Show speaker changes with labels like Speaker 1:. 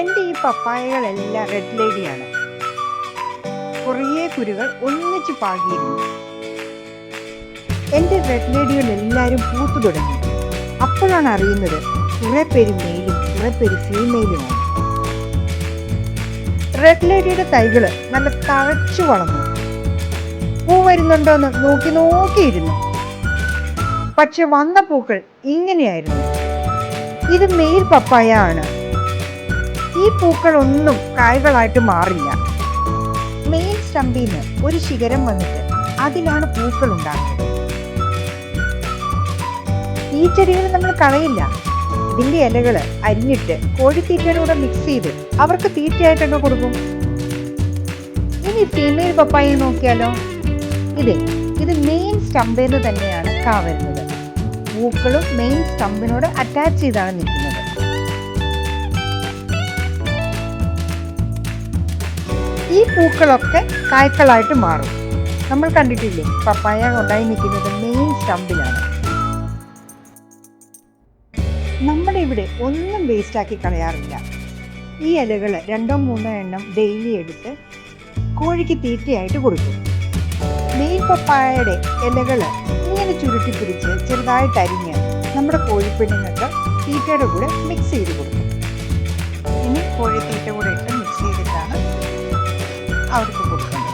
Speaker 1: എന്റെ ഈ പപ്പായകളെല്ലാം റെഡ് ലേഡിയാണ് കുറേ കുരുകൾ ഒന്നിച്ച് പാകിയിരുന്നു. എന്റെ റെഡ് ലേഡികൾ എല്ലാവരും പൂത്തു തുടങ്ങി. അപ്പോഴാണ് അറിയുന്നത് കുറേ പേര് മെയിലും കുറെ പേര് ഫീമെയിലുമാണ് റെഡ് ലേഡിയുടെ തൈകൾ നല്ല തഴച്ചു വളർന്നു. പൂ വരുന്നുണ്ടോ എന്ന് നോക്കി നോക്കിയിരുന്നു. പക്ഷെ വന്ന പൂക്കൾ ഇങ്ങനെയായിരുന്നു. ഇത് മെയിൽ പപ്പായ ആണ്. ഈ പൂക്കളൊന്നും കായകളായിട്ട് മാറില്ല. മെയിൻ സ്റ്റമ്പിൽ നിന്ന് ഒരു ശിഖരം വന്നിട്ട് അതിലാണ് പൂക്കൾ ഉണ്ടാകുന്നത് ഈ ചെടികൾ നമ്മൾ കളയില്ല. ഇതിന്റെ ഇലകൾ അരിഞ്ഞിട്ട് കോഴിത്തീറ്റയുടെ മിക്സ് ചെയ്ത് അവർക്ക് തീറ്റയായിട്ടൊക്കെ കൊടുക്കും. ഇനി ഫീമെയിൽ പപ്പായ നോക്കിയാലോ? ഇതേ ഇത് മെയിൻ സ്റ്റമ്പിൽ തന്നെയാണ് കാ വരുന്നത്. പൂക്കളും മെയിൻ സ്റ്റമ്പിനോട് അറ്റാച്ച് ചെയ്താണ് നിൽക്കുന്നത്. ഈ പൂക്കളൊക്കെ കായ്ക്കളായിട്ട് മാറും. നമ്മൾ കണ്ടിട്ടില്ലേ? പപ്പായ ഉണ്ടായി നിൽക്കുന്നത് മെയിൻ സ്റ്റമ്പിലാണ് നമ്മുടെ ഇവിടെ ഒന്നും വേസ്റ്റാക്കി കളയാറില്ല. ഈ ഇലകൾ രണ്ടോ മൂന്നോ എണ്ണം ഡെയിലി എടുത്ത് കോഴിക്ക് തീറ്റയായിട്ട് കൊടുക്കും. മെയിൻ പപ്പായയുടെ ഇലകൾ ഇങ്ങനെ ചുരുട്ടി പിടിച്ച് ചെറുതായിട്ട് അരിഞ്ഞ് നമ്മുടെ കോഴിപ്പെണ്ണുങ്ങൾക്ക് തീറ്റയുടെ കൂടെ മിക്സ് ചെയ്ത് കൊടുക്കും. ഇനി കോഴി തീറ്റ കൂടെ ഇട്ട് 우리 보고.